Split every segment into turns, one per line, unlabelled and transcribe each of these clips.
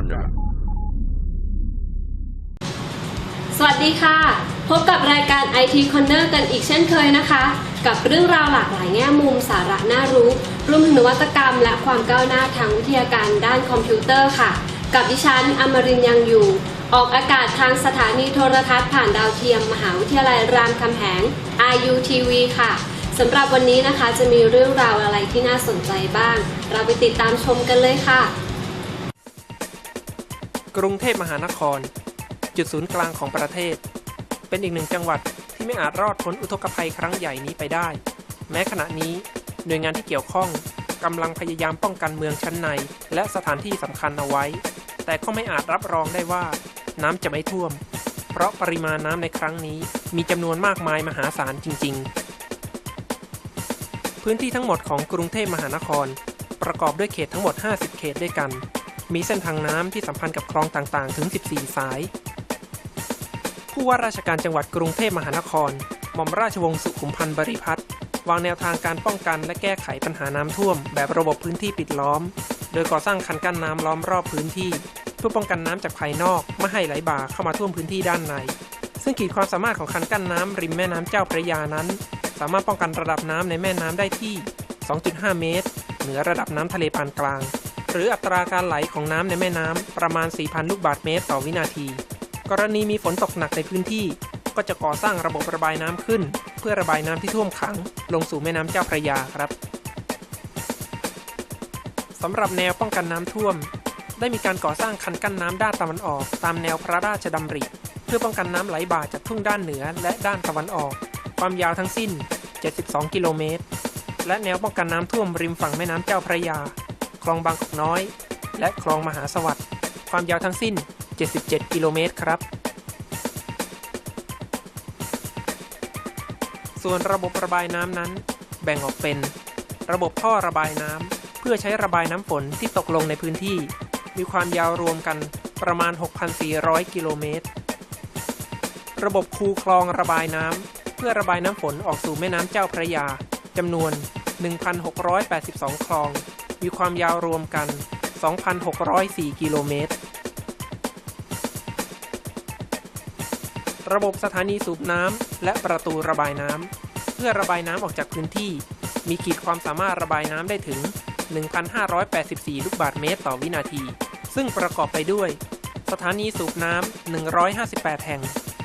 รเนี่ยแหละ
สวัสดีค่ะ พบกับรายการ IT Corner กันอีกเช่นเคยนะคะ กับเรื่องราวหลากหลายแง่มุมสาระน่ารู้รวมถึงนวัตกรรมและความก้าวหน้าทางวิทยาการด้านคอมพิวเตอร์ค่ะ กับดิฉันอมรินยังอยู่ ออกอากาศทางสถานีโทรทัศน์ผ่านดาวเทียม มหาวิทยาลัยรามคำแหง RUTV ค่ะสำหรับวันนี้นะคะจะมีเรื่องราวอะไรที่น่าสนใจบ้าง เราไปติดตามชมกันเลยค่ะ
กรุงเทพมหานคร จุดศูนย์กลางของประเทศ เป็นอีกหนึ่งจังหวัดที่ไม่อาจรอดพ้นอุทกภัยครั้งใหญ่นี้ไปได้ แม้ขณะนี้ หน่วยงานที่เกี่ยวข้องกำลังพยายามป้องกันเมืองชั้นใน และสถานที่สำคัญเอาไว้ แต่ก็ไม่อาจรับรองได้ว่า น้ำจะไม่ท่วม เพราะปริมาณน้ำในครั้งนี้มีจำนวนมากมายมหาศาลจริง ๆ พื้นที่ทั้งหมดของกรุงเทพมหานคร ประกอบด้วยเขตทั้งหมด 50 เขตด้วยกัน มีเส้นทางน้ำที่สัมพันธ์กับคลองต่างๆ ถึง 14 สาย ผู้ว่าราชการจังหวัดกรุงเทพมหานคร หม่อมราชวงศ์สุขุมพันธ์บริพัตรวางแนวทางการป้องกันและแก้ไขปัญหาน้ำท่วม แบบระบบพื้นที่ปิดล้อม โดยก่อสร้างคันกั้นน้ำล้อมรอบพื้นที่ เพื่อป้องกันน้ำจากภายนอกไม่ให้ไหลบ่าเข้ามาท่วมพื้นที่ด้านใน ซึ่งขีดความสามารถของคันกั้นน้ำริมแม่น้ำเจ้าพระยานั้น สามารถป้องกันระดับน้ำในแม่น้ำได้ที่ 2.5 เมตร เหนือระดับน้ำทะเลปานกลาง หรืออัตราการไหลของน้ำในแม่น้ำประมาณ 4,000 ลูกบาศก์เมตรต่อวินาที กรณีมีฝนตกหนักในพื้นที่ ก็จะก่อสร้างระบบระบายน้ำขึ้น เพื่อระบายน้ำที่ท่วมขัง ลงสู่แม่น้ำเจ้าพระยาครับสำหรับแนวป้องกันน้ำท่วม ได้มีการก่อสร้างคันกั้นน้ำด้านตะวันออก ตามแนวพระราชดำริ เพื่อป้องกันน้ำไหลบ่าจากทุ่งด้านเหนือและด้านตะวันออก ความยาวทั้งสิ้น 72 กิโลเมตรและแนวป้องกันน้ำท่วมริมฝั่งแม่น้ำเจ้าพระยา คลองบางกอกน้อย และคลองมหาสวัสดิ์ความยาวทั้งสิ้น 77 กิโลเมตรครับ ส่วนระบบระบายน้ำนั้น แบ่งออกเป็น ระบบท่อระบายน้ำเพื่อใช้ระบายน้ำฝนที่ตกลงในพื้นที่ มีความยาวรวมกันประมาณ 6,400 กิโลเมตร ระบบคูคลองระบายน้ำเพื่อระบายน้ำฝนออกสู่แม่น้ำเจ้าพระยาจำนวน 1,682 คลอง มีความยาวรวมกัน 2,604 กิโลเมตร ระบบสถานีสูบน้ำและประตูระบายน้ำเพื่อระบายน้ำออกจากพื้นที่ มีขีดความสามารถระบายน้ำได้ถึง 1,584 ลูกบาศก์เมตรต่อวินาที ซึ่งประกอบไปด้วย สถานีสูบน้ำ 158 แห่ง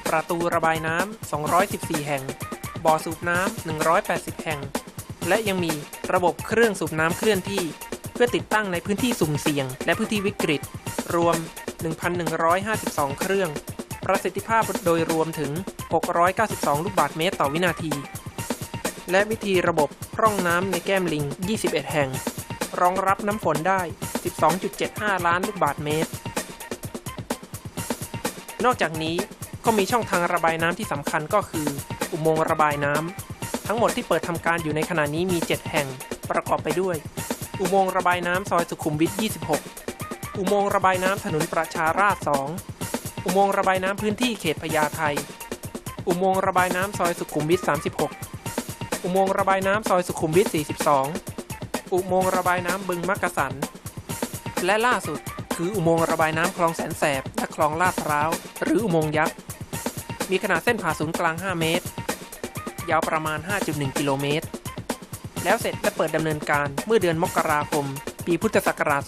ประตูระบายน้ำ 214 แห่ง บ่อสูบน้ำ 180 แห่ง และยังมีระบบเครื่องสูบน้ำเคลื่อนที่ เพื่อติดตั้งในพื้นที่สุ่มเสี่ยง และพื้นที่วิกฤต รวม 1,152 เครื่อง ประสิทธิภาพโดยรวมถึง 692 ลูกบาศก์เมตรต่อวินาที และวิธีระบบพร่องน้ำในแก้มลิง 21 แห่ง รองรับน้ำฝนได้ 12.75 ล้านลูกบาศก์เมตร นอกจากนี้ก็มีช่องทางระบายน้ำที่สำคัญก็คือ อุโมงค์ระบายน้ำ ทั้งหมดที่เปิดทำการอยู่ในขณะนี้มี 7 แห่ง ประกอบไปด้วย อุโมงค์ระบายน้ำซอยสุขุมวิท 26 อุโมงค์ระบายน้ำถนนประชาราษฎร์2อุโมงค์ระบายน้ำพื้นที่เขตพญาไทอุโมงค์ระบายน้ำซอยสุขุมวิท 36 อุโมงค์ระบายน้ำซอยสุขุมวิท 42 อุโมงค์ระบายน้ำบึงมักกะสัน และล่าสุดคืออุโมงค์ระบายน้ำคลองแสนแสบและคลองลาดพร้าว หรืออุโมงค์ยักษ์ มีขนาดเส้นผ่าศูนย์กลาง 5 เมตร ยาวประมาณ 5.1 กิโลเมตร แล้วเสร็จและเปิดดำเนินการเมื่อเดือนมกราคม ปีพุทธศักราช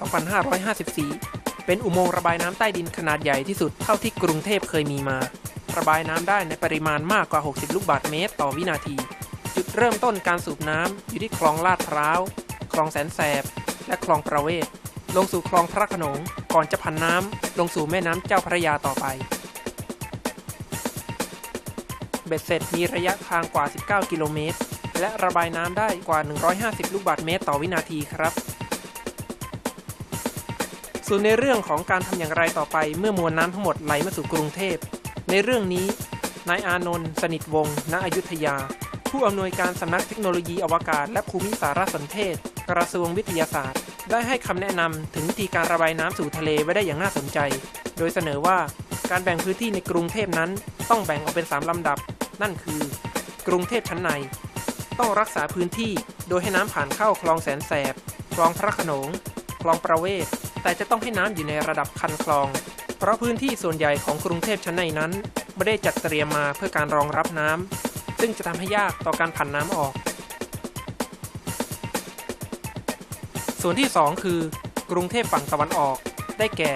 2554 เป็นอุโมงค์ระบายน้ำใต้ดินขนาดใหญ่ที่สุดเท่าที่กรุงเทพเคยมีมา ระบายน้ำได้ในปริมาณมากกว่า 60 ลูกบาศก์เมตรต่อวินาที จุดเริ่มต้นการสูบน้ำอยู่ที่คลองลาดพร้าว คลองแสนแสบ และคลองประเวศลงสู่คลองพระขนงก่อนจะพันน้ำลงสู่แม่น้ำเจ้าพระยาต่อไป เบ็ดเสร็จมีระยะทางกว่า 19 กิโลเมตร และระบายน้ำได้กว่า 150 ลูกบาศก์เมตรต่อวินาทีครับส่วนในเรื่องของการทำอย่างไรต่อไปเมื่อมวลน้ำทั้งหมดไหลมาสู่กรุงเทพ ในเรื่องนี้ นายอานนท์สนิทวงศ์ณอยุธยา ผู้อำนวยการสำนักเทคโนโลยีอวกาศและภูมิสารสนเทศ กระทรวงวิทยาศาสตร์ ได้ให้คำแนะนำถึงวิธีการระบายน้ำสู่ทะเลไว้ได้อย่างน่าสนใจ โดยเสนอว่าการแบ่งพื้นที่ในกรุงเทพนั้นต้องแบ่งออกเป็น 3ลำดับ นั่นคือกรุงเทพชั้นใน ต้องรักษาพื้นที่โดยให้น้ำผ่านเข้าคลองแสนแสบ คลองพระขนง คลองประเวศ แต่จะต้องให้น้ำอยู่ในระดับคันคลอง เพราะพื้นที่ส่วนใหญ่ของกรุงเทพชั้นในนั้น ไม่ได้จัดเตรียมมาเพื่อการรองรับน้ำซึ่งจะทำให้ยากต่อการผันน้ำออก ส่วนที่ 2 คือกรุงเทพฝั่งตะวันออก ได้แก่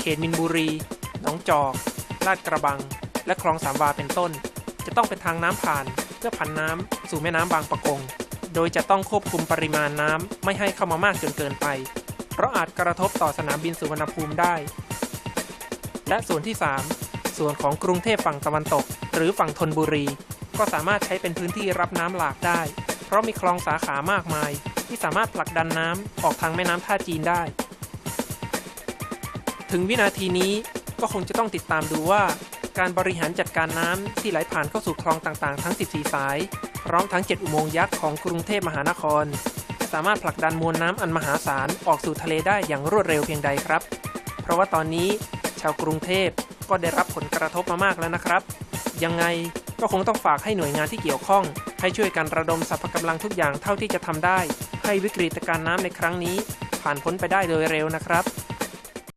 เขตมินบุรี หนองจอก ลาดกระบัง และคลองสามวาเป็นต้น จะต้องเป็นทางน้ำผ่าน เพื่อผันน้ำสู่แม่น้ำบางปะกง โดยจะต้องควบคุมปริมาณน้ำไม่ให้เข้ามามากจนเกินไป เพราะอาจกระทบต่อสนามบินสุวรรณภูมิได้ และส่วนที่ 3 ส่วนของกรุงเทพฝั่งตะวันตก หรือฝั่งธนบุรี ก็สามารถใช้เป็นพื้นที่รับน้ำหลากได้ เพราะมีคลองสาขามากมาย ที่สามารถผลักดันน้ำออกทางแม่น้ำท่าจีนได้ ถึงวินาทีนี้ก็คงจะต้องติดตามดูว่า การบริหารจัดการน้ำที่ไหลผ่านเข้าสู่คลองต่างๆ ทั้ง 14 สาย พร้อมทั้ง 7 อุโมงค์ยักษ์ของกรุงเทพมหานคร สามารถผลักดันมวลน้ำอันมหาศาลออกสู่ทะเลได้อย่างรวดเร็วเพียงใดครับ เพราะว่าตอนนี้ชาวกรุงเทพก็ได้รับผลกระทบมามากแล้วนะครับ ยังไงก็คงต้องฝากให้หน่วยงานที่เกี่ยวข้อง ให้ช่วยกันระดมสรรพกำลังทุกอย่างเท่าที่จะทำได้ ให้วิกฤตการณ์น้ำในครั้งนี้ ผ่านพ้นไปได้โดยเร็วนะครับ